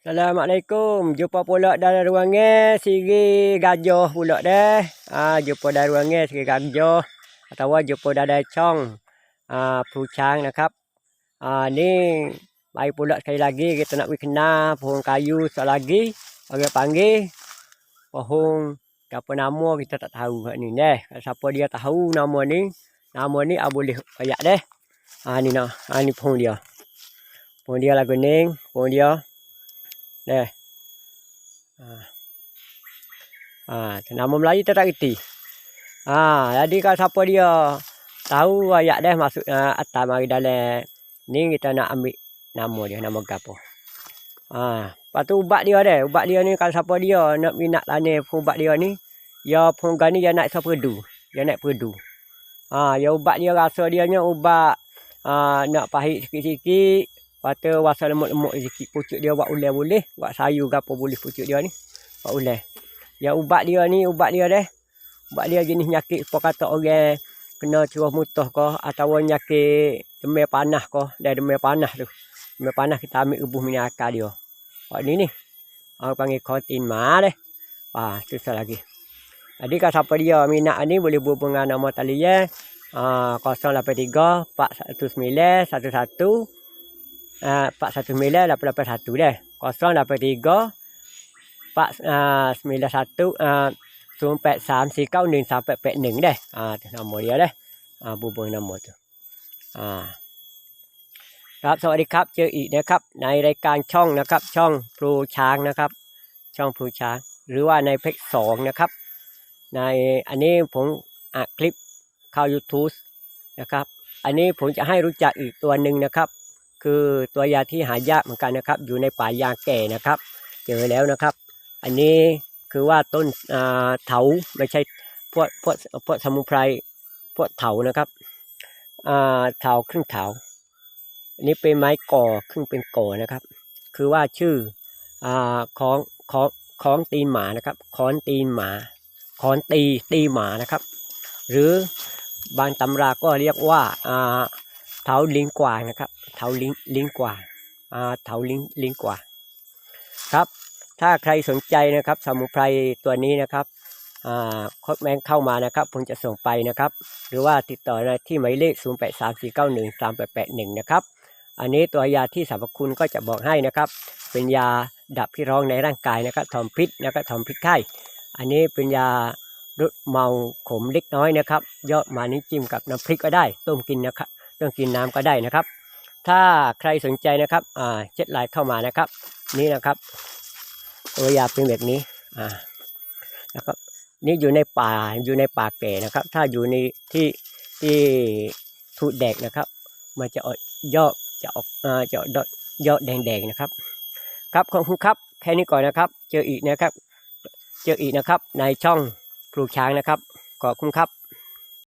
Assalamualaikum. Jumpa pula dalam ruangan eh, siri gajah pula deh. Ah jumpa dalam ruangan eh, siri gajah atau jumpa dalam cong ah ha, pucang nak kap. Ah ni baik pula sekali lagi kita nak berkenal pohon kayu sekali lagi. Orang panggil pohon apa nama kita tak tahu hak ni deh. Kalau siapa dia tahu nama ni, nama ni ah boleh payak deh. Ah ni nah, ah ni pohon dia. Pohon dia lagu ning, pohon dia Deh. Ah. Ah, nama Melayu tak reti. Ah, jadi kalau siapa dia tahu ayat dah masuk uh, atas mari dalam ni kita nak ambil nama dia, nama gapo. Ah, lepas tu ubat dia dah. Ubat dia ni kalau siapa dia nak minat lani ubat dia ni, ya punggan ni dia nak seperdu. Dia nak perdu. Ah, ya ubat dia rasa dia nya ubat ah, nak pahit sikit-sikit. Lepas tu rasa lemuk-lemuk sikit pucuk dia buat ulai boleh. Buat sayur gapo boleh pucuk dia ni. Buat ulai. Ya ubat dia ni ubat dia dah. Ubat dia jenis nyakit apa kata orang kena curah mutah ke atau nyakit demam panah ke. Dah demam panah tu. Demam panah kita ambil rebuh minyak akar dia. Buat ni ni. Orang panggil kontin ma deh. Wah, susah lagi. Jadi kalau siapa dia minat ni boleh hubung dengan nama talian uh, 083 419 11 uh, 419 881 deh. 083 491 uh, 083491 sampai 81 deh. Ah tu nama dia deh. Ah hubung nama tu. Ah ครับสวัสดีครับ เจออีกนะครับ ในรายการช่องนะครับ ช่องพลูช้างนะครับ ช่องพลูช้าง หรือว่าในเพจสองนะครับ ในอันนี้ผมอัดคลิปเข้า YouTube นะครับ อันนี้ผมจะให้รู้จักอีกตัวหนึ่งนะครับ คือตัวยาที่หายากเหมือนกันนะครับ อยู่ในป่ายางแก่นะครับ เจอแล้วนะครับ อันนี้คือว่าต้นเถาไม่ใช่พวกพวกพวกสมุนไพรพวกเถานะครับเถาครึ่งเถาอันนี้เป็นไม้ก่อครึ่งเป็นก่อนะครับ คือว่าชื่ออ่าของของของตีนหมานะครับคอนตีนหมาคอนตีตีหมานะครับ หรือบางตำราก็เรียกว่าเถาลิงกวางนะครับ เถาลิงลิงกวางอ่าเถาลิงลิงกว่า ครับ ถ้าใครสนใจนะครับ สมุนไพรตัวนี้นะครับอ่าโคดแมงเข้ามานะครับ ผมจะส่งไปนะครับ หรือว่าติดต่อได้ที่หมายเลข 0 8 3 4 9 1 3 8 8 1 นะครับ อันนี้ตัวยาที่สรรพคุณก็จะบอกให้นะครับ เป็นยาดับพิร้องในร่างกายนะครับทอมพิษนะครับทอมพิษไข้อันนี้เป็นยาลดเมาขมเล็กน้อยนะครับยอดมานี้จิ้มกับน้ำพริกก็ได้ ต้มกินนะครับต้มกินน้ำก็ได้นะครับ ถ้าใครสนใจนะครับอ่าเช็ดไลน์เข้ามานะครับ นี่นะครับตัวยาเป็นแบบนี้อ่านะครับนี่อยู่ในป่าอยู่ในป่าแก่นะครับ ถ้าอยู่ในที่ที่ทูดแดกนะครับ มันจะออกยอดจะออกอ่าจะออดยอดแดงๆนะครับ ครับขอบคุณครับแค่นี้ก่อนนะครับ เจออีกนะครับ เจออีกนะครับในช่องปลูกช้างนะครับขอบคุณครับ